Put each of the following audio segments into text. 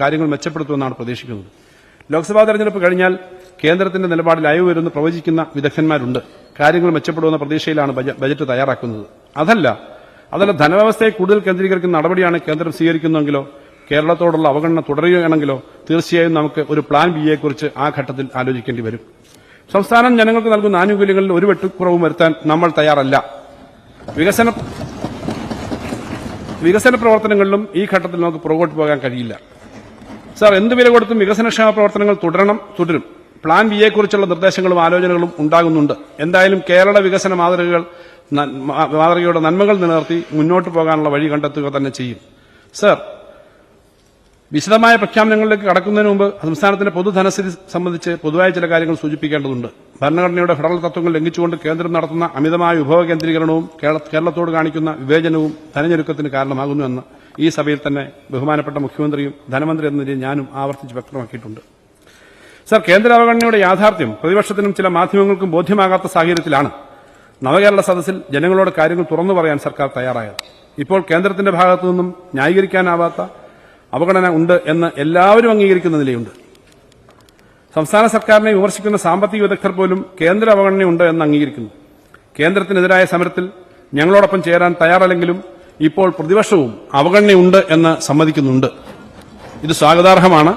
കാര്യങ്ങൾ മെച്ചപ്പെടുത്തുമെന്നാണ് പ്രതീക്ഷിക്കുന്നത്. ലോക്സഭാ തെരഞ്ഞെടുപ്പ് കഴിഞ്ഞാൽ കേന്ദ്രത്തിന്റെ നിലപാടിൽ അയവ് വരുമെന്ന് പ്രവചിക്കുന്ന വിദഗ്ധന്മാരുണ്ട്. കാര്യങ്ങൾ മെച്ചപ്പെടുമെന്ന പ്രതീക്ഷയിലാണ് ബജറ്റ് തയ്യാറാക്കുന്നത്. അതല്ല അതല്ല ധനവ്യവസ്ഥയെ കൂടുതൽ കേന്ദ്രീകരിക്കുന്ന നടപടിയാണ് കേന്ദ്രം സ്വീകരിക്കുന്നതെങ്കിലോ കേരളത്തോടുള്ള അവഗണന തുടരുകയാണെങ്കിലോ തീർച്ചയായും നമുക്ക് ഒരു പ്ലാൻ ബി യെക്കുറിച്ച് ആ ഘട്ടത്തിൽ ആലോചിക്കേണ്ടി വരും. സംസ്ഥാനം ജനങ്ങൾക്ക് നൽകുന്ന ആനുകൂല്യങ്ങളിൽ ഒരു വെട്ടുക്കുറവും വരുത്താൻ നമ്മൾ തയ്യാറല്ല. വികസന വികസന പ്രവർത്തനങ്ങളിലും ഈ ഘട്ടത്തിൽ നമുക്ക് പുറകോട്ട് പോകാൻ കഴിയില്ല. സാർ എന്ത് വില കൊടുത്തും വികസനക്ഷേമ പ്രവർത്തനങ്ങൾ തുടരണം തുടരും. പ്ലാൻ വിയെക്കുറിച്ചുള്ള നിർദ്ദേശങ്ങളും ആലോചനകളും ഉണ്ടാകുന്നുണ്ട്. എന്തായാലും കേരള വികസന മാതൃകകൾ മാതൃകയുടെ നന്മകൾ നിലനിർത്തി മുന്നോട്ട് പോകാനുള്ള വഴി കണ്ടെത്തുക തന്നെ ചെയ്യും. സർ വിശദമായ പ്രഖ്യാപനങ്ങളിലേക്ക് കടക്കുന്നതിന് മുമ്പ് സംസ്ഥാനത്തിന്റെ പൊതുധനസ്ഥിതി സംബന്ധിച്ച് പൊതുവായ ചില കാര്യങ്ങൾ സൂചിപ്പിക്കേണ്ടതുണ്ട്. ഭരണഘടനയുടെ ഫെഡറൽ തത്വങ്ങൾ ലംഘിച്ചുകൊണ്ട് കേന്ദ്രം നടത്തുന്ന അമിതമായ വിഭവ കേന്ദ്രീകരണവും കേരളത്തോട് കാണിക്കുന്ന വിവേചനവും ധനഞ്ഞെരുക്കത്തിന് കാരണമാകുന്നുവെന്ന് ഈ സഭയിൽ തന്നെ ബഹുമാനപ്പെട്ട മുഖ്യമന്ത്രിയും ധനമന്ത്രി എന്ന നിലയിൽ ഞാനും ആവർത്തിച്ച് വ്യക്തമാക്കിയിട്ടുണ്ട്. സർ കേന്ദ്ര അവഗണനയുടെ യാഥാർത്ഥ്യം പ്രതിപക്ഷത്തിനും ചില മാധ്യമങ്ങൾക്കും ബോധ്യമാകാത്ത സാഹചര്യത്തിലാണ് നവകേരള സദസ്സിൽ ജനങ്ങളോട് കാര്യങ്ങൾ തുറന്നു പറയാൻ സർക്കാർ തയ്യാറായത്. ഇപ്പോൾ കേന്ദ്രത്തിന്റെ ഭാഗത്തു നിന്നും ന്യായീകരിക്കാനാവാത്ത അവഗണന ഉണ്ട് എന്ന് എല്ലാവരും അംഗീകരിക്കുന്ന നിലയുണ്ട്. സംസ്ഥാന സർക്കാരിനെ വിമർശിക്കുന്ന സാമ്പത്തിക വിദഗ്ധർ പോലും കേന്ദ്ര അവഗണനയുണ്ട് എന്ന് അംഗീകരിക്കുന്നു. കേന്ദ്രത്തിനെതിരായ സമരത്തിൽ ഞങ്ങളോടൊപ്പം ചേരാൻ തയ്യാറല്ലെങ്കിലും ഇപ്പോൾ പ്രതിപക്ഷവും അവഗണനയുണ്ട് എന്ന് സമ്മതിക്കുന്നുണ്ട്. ഇത് സ്വാഗതാർഹമാണ്.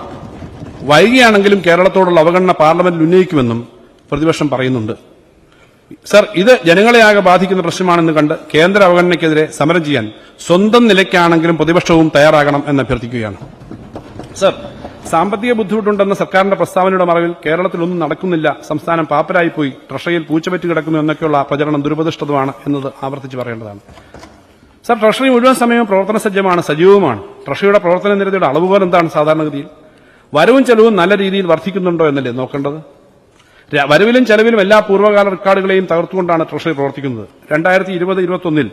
വൈകിയാണെങ്കിലും കേരളത്തോടുള്ള അവഗണന പാർലമെന്റിൽ ഉന്നയിക്കുമെന്നും പ്രതിപക്ഷം പറയുന്നുണ്ട്. സർ ഇത് ജനങ്ങളെയാകെ ബാധിക്കുന്ന പ്രശ്നമാണെന്ന് കണ്ട് കേന്ദ്ര അവഗണനയ്ക്കെതിരെ സമരം ചെയ്യാൻ സ്വന്തം നിലയ്ക്കാണെങ്കിലും പ്രതിപക്ഷവും തയ്യാറാകണം എന്ന് അഭ്യർത്ഥിക്കുകയാണ്. സർ സാമ്പത്തിക ബുദ്ധിമുട്ടുണ്ടെന്ന സർക്കാരിന്റെ പ്രസ്താവനയുടെ മറവിൽ കേരളത്തിൽ ഒന്നും നടക്കുന്നില്ല. സംസ്ഥാനം പാപ്പരായിപ്പോയി. ട്രഷറിയിൽ പൂച്ചപറ്റി കിടക്കുന്നു എന്നൊക്കെയുള്ള പ്രചരണം ദുരുപദിഷ്ടമാണ് എന്നത് ആവർത്തിച്ച് പറയേണ്ടതാണ്. സർ ട്രഷറി മുഴുവൻ സമയവും പ്രവർത്തന സജ്ജമാണ് സജീവമാണ് ട്രഷറിയുടെ പ്രവർത്തന നിരതിയുടെ അളവുകൾ എന്താണ് സാധാരണഗതിയിൽ? വരവും ചെലവും നല്ല രീതിയിൽ വർദ്ധിക്കുന്നുണ്ടോ എന്നല്ലേ നോക്കേണ്ടത്? വരവിലും ചെലവിലും എല്ലാ പൂർവകാല റെക്കോർഡുകളെയും തകർത്തുകൊണ്ടാണ് ട്രഷറി പ്രവർത്തിക്കുന്നത്. രണ്ടായിരത്തി ഇരുപത് ഇരുപത്തൊന്നിൽ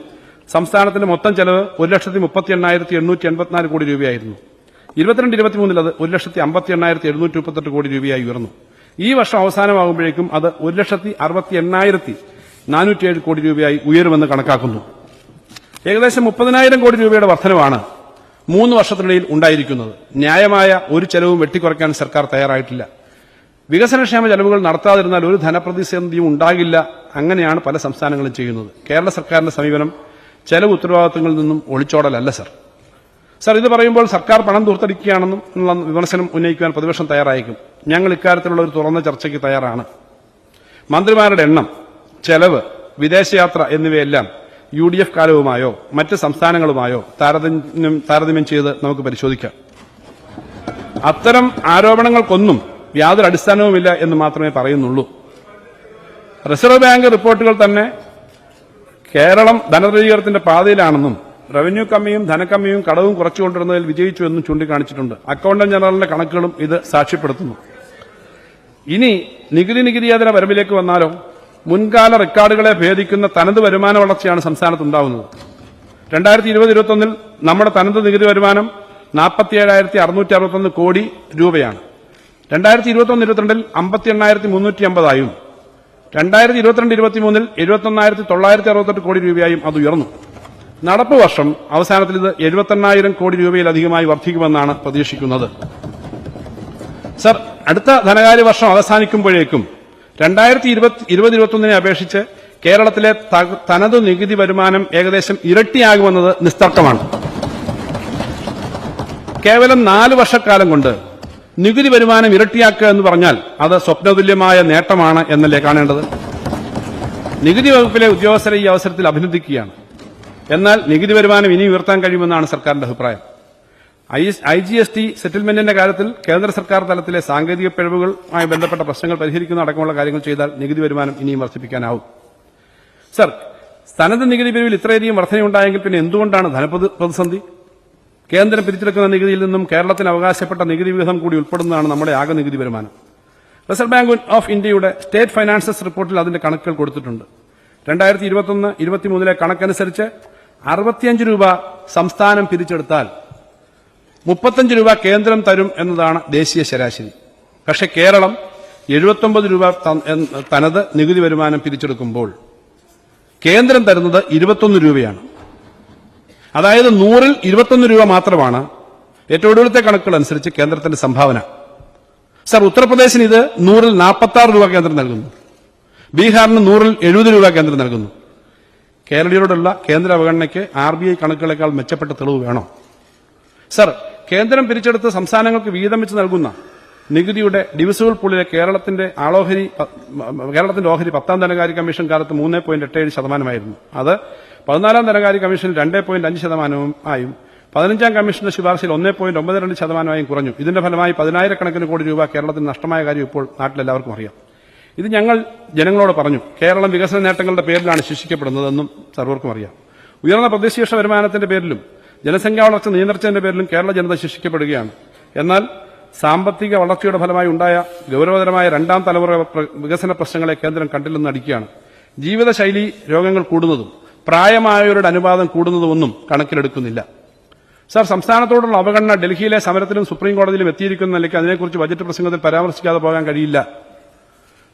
സംസ്ഥാനത്തിന്റെ മൊത്തം ചെലവ് ഒരു ലക്ഷത്തി മുപ്പത്തി എണ്ണായിരത്തി എണ്ണൂറ്റി എൺപത്തിനാല് കോടി രൂപയായിരുന്നു. ഇരുപത്തിരണ്ട് ഇരുപത്തിമൂന്നിൽ അത് ഒരു ലക്ഷത്തി അമ്പത്തി എണ്ണായിരത്തി എഴുന്നൂറ്റി മുപ്പത്തെട്ട് കോടി രൂപയായി ഉയർന്നു ഈ വർഷം അവസാനമാകുമ്പോഴേക്കും അത് ഒരു ലക്ഷത്തി അറുപത്തി എണ്ണായിരത്തി നാനൂറ്റിയേഴ് കോടി രൂപയായി ഉയരുമെന്ന് കണക്കാക്കുന്നു. ഏകദേശം മുപ്പതിനായിരം കോടി രൂപയുടെ വർധനവാണ് മൂന്ന് വർഷത്തിനിടയിൽ ഉണ്ടായിരിക്കുന്നത്. ന്യായമായ ഒരു ചെലവും വെട്ടിക്കുറയ്ക്കാൻ സർക്കാർ തയ്യാറായിട്ടില്ല. വികസനക്ഷേമ ചെലവുകൾ നടത്താതിരുന്നാൽ ഒരു ധനപ്രതിസന്ധിയും ഉണ്ടാകില്ല. അങ്ങനെയാണ് പല സംസ്ഥാനങ്ങളും ചെയ്യുന്നത്. കേരള സർക്കാരിന്റെ സമീപനം ചെലവ് ഉത്തരവാദിത്തങ്ങളിൽ നിന്നും ഒളിച്ചോടലല്ല സർ. സർ ഇത് പറയുമ്പോൾ സർക്കാർ പണം ദൂർത്തടിക്കുകയാണെന്നും വിമർശനം ഉന്നയിക്കുവാൻ പ്രതിപക്ഷം തയ്യാറായിരിക്കും ഞങ്ങൾ ഇക്കാര്യത്തിലുള്ള ഒരു തുറന്ന ചർച്ചയ്ക്ക് തയ്യാറാണ്. മന്ത്രിമാരുടെ എണ്ണം ചെലവ് വിദേശയാത്ര എന്നിവയെല്ലാം യു ഡി എഫ് കാലവുമായോ മറ്റ് സംസ്ഥാനങ്ങളുമായോ താരതമ്യം താരതമ്യം ചെയ്ത് നമുക്ക് പരിശോധിക്കാം. അത്തരം ആരോപണങ്ങൾക്കൊന്നും യാതൊരു അടിസ്ഥാനവുമില്ല എന്ന് മാത്രമേ പറയുന്നുള്ളൂ. റിസർവ് ബാങ്ക് റിപ്പോർട്ടുകൾ തന്നെ കേരളം ധനദൃഢീകരണത്തിന്റെ പാതയിലാണെന്നും റവന്യൂ കമ്മിയും ധനക്കമ്മിയും കടവും കുറച്ചുകൊണ്ടിരുന്നതിൽ വിജയിച്ചു എന്നും ചൂണ്ടിക്കാണിച്ചിട്ടുണ്ട്. അക്കൌണ്ടന്റ് ജനറലിന്റെ കണക്കുകളും ഇത് സാക്ഷ്യപ്പെടുത്തുന്നു. ഇനി നികുതി നികുതിയേതര വരവിലേക്ക് വന്നാലോ? മുൻകാല റെക്കോർഡുകളെ ഭേദിക്കുന്ന തനത് വരുമാന വളർച്ചയാണ് സംസ്ഥാനത്ത് ഉണ്ടാവുന്നത്. രണ്ടായിരത്തി ഇരുപത് ഇരുപത്തൊന്നിൽ നമ്മുടെ തനത് നികുതി വരുമാനം നാൽപ്പത്തി ഏഴായിരത്തി അറുന്നൂറ്റി അറുപത്തൊന്ന് കോടി രൂപയാണ്. രണ്ടായിരത്തി ഇരുപത്തൊന്ന് ഇരുപത്തിരണ്ടിൽ അമ്പത്തി എണ്ണായിരത്തി മുന്നൂറ്റി അമ്പതായും രണ്ടായിരത്തി ഇരുപത്തിരണ്ട് ഇരുപത്തിമൂന്നിൽ എഴുപത്തൊന്നായിരത്തി തൊള്ളായിരത്തി അറുപത്തെട്ട് കോടി രൂപയായും അത് ഉയർന്നു. നടപ്പ് വർഷം അവസാനത്തിൽ ഇത് എഴുപത്തെണ്ണായിരം കോടി രൂപയിലധികമായി വർദ്ധിക്കുമെന്നാണ് പ്രതീക്ഷിക്കുന്നത്. സർ അടുത്ത ധനകാര്യ വർഷം അവസാനിക്കുമ്പോഴേക്കും രണ്ടായിരത്തി ഇരുപത്തി ഇരുപത് ഇരുപത്തൊന്നിനെ അപേക്ഷിച്ച് കേരളത്തിലെ തനതു നികുതി വരുമാനം ഏകദേശം ഇരട്ടിയാകുമെന്നത് നിസ്തർക്കമാണ്. കേവലം നാല് വർഷക്കാലം കൊണ്ട് നികുതി വരുമാനം ഇരട്ടിയാക്കുക എന്ന് പറഞ്ഞാൽ അത് സ്വപ്നതുല്യമായ നേട്ടമാണ് എന്നല്ലേ കാണേണ്ടത്? നികുതി വകുപ്പിലെ ഉദ്യോഗസ്ഥരെ ഈ അവസരത്തിൽ അഭിനന്ദിക്കുകയാണ്. എന്നാൽ നികുതി വരുമാനം ഇനി ഉയർത്താൻ കഴിയുമെന്നാണ് സർക്കാരിന്റെ അഭിപ്രായം. ഐ ജി എസ് ടി സെറ്റിൽമെന്റിന്റെ കാര്യത്തിൽ കേന്ദ്ര സർക്കാർ തലത്തിലെ സാങ്കേതിക പിഴവുകളുമായി ബന്ധപ്പെട്ട പ്രശ്നങ്ങൾ പരിഹരിക്കുന്ന അടക്കമുള്ള കാര്യങ്ങൾ ചെയ്താൽ നികുതി വരുമാനം ഇനിയും വർദ്ധിപ്പിക്കാനാവും. സർ സ്ഥലത്ത് നികുതി പിരിവിൽ ഇത്രയധികം വർധനയുണ്ടായെങ്കിൽ പിന്നെ എന്തുകൊണ്ടാണ് ധനപ്രതിസന്ധി പ്രതിസന്ധി? കേന്ദ്രം പിരിച്ചെടുക്കുന്ന നികുതിയിൽ നിന്നും കേരളത്തിന് അവകാശപ്പെട്ട നികുതി വിഹിതം കൂടി ഉൾപ്പെടുന്നതാണ് നമ്മുടെ ആകെ നികുതി വരുമാനം. റിസർവ് ബാങ്ക് ഓഫ് ഇന്ത്യയുടെ സ്റ്റേറ്റ് ഫൈനാൻസസ് റിപ്പോർട്ടിൽ അതിന്റെ കണക്കുകൾ കൊടുത്തിട്ടുണ്ട്. രണ്ടായിരത്തി ഇരുപത്തൊന്ന് ഇരുപത്തിമൂന്നിലെ കണക്കനുസരിച്ച് അറുപത്തിയഞ്ച് രൂപ സംസ്ഥാനം പിരിച്ചെടുത്താൽ മുപ്പത്തഞ്ച് രൂപ കേന്ദ്രം തരും എന്നതാണ് ദേശീയ ശരാശരി. പക്ഷെ കേരളം എഴുപത്തൊമ്പത് രൂപ തനത് നികുതി വരുമാനം പിരിച്ചെടുക്കുമ്പോൾ കേന്ദ്രം തരുന്നത് ഇരുപത്തൊന്ന് രൂപയാണ്. അതായത് നൂറിൽ ഇരുപത്തൊന്ന് രൂപ മാത്രമാണ് ഏറ്റവും ഒടുവിലത്തെ കണക്കുകൾ അനുസരിച്ച് കേന്ദ്രത്തിന്റെ സംഭാവന. സർ ഉത്തർപ്രദേശിന് ഇത് നൂറിൽ നാൽപ്പത്തി ആറ് രൂപ കേന്ദ്രം നൽകുന്നു. ബീഹാറിന് നൂറിൽ എഴുപത് രൂപ കേന്ദ്രം നൽകുന്നു. കേരളീയരോടുള്ള കേന്ദ്ര അവഗണനയ്ക്ക് ആർ ബി ഐ കണക്കുകളെക്കാൾ മെച്ചപ്പെട്ട തെളിവ് വേണോ? സർ കേന്ദ്രം പിരിച്ചെടുത്ത് സംസ്ഥാനങ്ങൾക്ക് വീതം വെച്ച് നൽകുന്ന നികുതിയുടെ ഡിവിസുകൾ പൂളിലെ കേരളത്തിന്റെ ആളോഹരി കേരളത്തിന്റെ ഓഹരി പത്താം ധനകാര്യ കമ്മീഷൻ കാലത്ത് മൂന്ന് പോയിന്റ് എട്ട് ഏഴ് ശതമാനമായിരുന്നു. അത് പതിനാലാം ധനകാര്യ കമ്മീഷനിൽ രണ്ട് പോയിന്റ് അഞ്ച് ശതമാനവും ആയും പതിനഞ്ചാം കമ്മീഷന്റെ ശുപാർശയിൽ ഒന്ന് പോയിന്റ് ഒമ്പത് രണ്ട് ശതമാനമായും കുറഞ്ഞു. ഇതിന്റെ ഫലമായി പതിനായിരക്കണക്കിന് കോടി രൂപ കേരളത്തിന് നഷ്ടമായ കാര്യം ഇപ്പോൾ നാട്ടിലെല്ലാവർക്കും അറിയാം. ഇത് ഞങ്ങൾ ജനങ്ങളോട് പറഞ്ഞു. കേരളം വികസന നേട്ടങ്ങളുടെ പേരിലാണ് ശിക്ഷിക്കപ്പെടുന്നതെന്നും സർവർക്കും അറിയാം. ഉയർന്ന പ്രതിശീർഷ വരുമാനത്തിന്റെ പേരിലും ജനസംഖ്യാ വളർച്ച നിയന്ത്രിച്ചതിന്റെ പേരിലും കേരള ജനത ശിക്ഷിക്കപ്പെടുകയാണ്. എന്നാൽ സാമ്പത്തിക വളർച്ചയുടെ ഫലമായി ഉണ്ടായ ഗൌരവതരമായ രണ്ടാം തലമുറ വികസന പ്രശ്നങ്ങളെ കേന്ദ്രം കണ്ടില്ലെന്ന് അടിക്കുകയാണ് ജീവിതശൈലി രോഗങ്ങൾ കൂടുന്നതും പ്രായമായവരുടെ അനുപാതം കൂടുന്നതുമൊന്നും കണക്കിലെടുക്കുന്നില്ല. സാർ സംസ്ഥാനത്തോടുള്ള അവഗണന ഡൽഹിയിലെ സമരത്തിലും സുപ്രീം കോടതിയിലും എത്തിയിരിക്കുന്ന നിലയ്ക്ക് അതിനെക്കുറിച്ച് ബജറ്റ് പ്രസംഗത്തിൽ പരാമർശിക്കാതെ പോകാൻ കഴിയില്ല.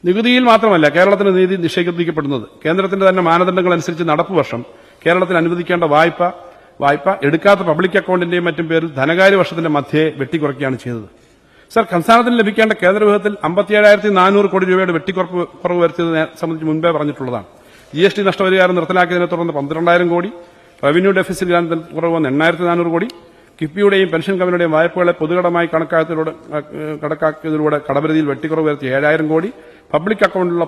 നികുതിയിൽ മാത്രമല്ല കേരളത്തിന് നീതി നിഷേധിക്കപ്പെടുന്നത്. കേന്ദ്രത്തിന്റെ തന്നെ മാനദണ്ഡങ്ങൾ അനുസരിച്ച് നടപ്പ് വർഷം കേരളത്തിന് അനുവദിക്കേണ്ട വായ്പ വായ്പ എടുക്കാത്ത പബ്ലിക് അക്കൗണ്ടിന്റെയും മറ്റും പേരിൽ ധനകാര്യ വർഷത്തിന്റെ മധ്യേ വെട്ടിക്കുറയ്ക്കുകയാണ് ചെയ്തത്. സർ സംസ്ഥാനത്തിന് ലഭിക്കേണ്ട കേന്ദ്ര വിഹിതത്തിൽ അമ്പത്തിയേഴായിരത്തി നാനൂറ് കോടി രൂപയുടെ വെട്ടിക്കുറപ്പ് കുറവ് വരുത്തിയത് നേ- സംബന്ധിച്ച് മുൻപേ പറഞ്ഞിട്ടുള്ളതാണ്. ജി എസ് ടി നഷ്ടപരിഹാരം നിർത്തലാക്കിയതിനെ തുടർന്ന് പന്ത്രണ്ടായിരം കോടി റവന്യൂ ഡെഫിസിറ്റ് ഗ്രാൻഡിൽ കുറവ് വന്ന് എണ്ണായിരത്തി നാനൂറ് കോടി കിഫ്ബിയുടെയും പെൻഷൻ കമ്പനിയുടെയും വായ്പകളെ പൊതുകടമായി കണക്കാക്കിയതിലൂടെ കടപരിധിയിൽ വെട്ടിക്കുറവ് വരുത്തി ഏഴായിരം കോടി പബ്ലിക് അക്കൗണ്ടിലുള്ള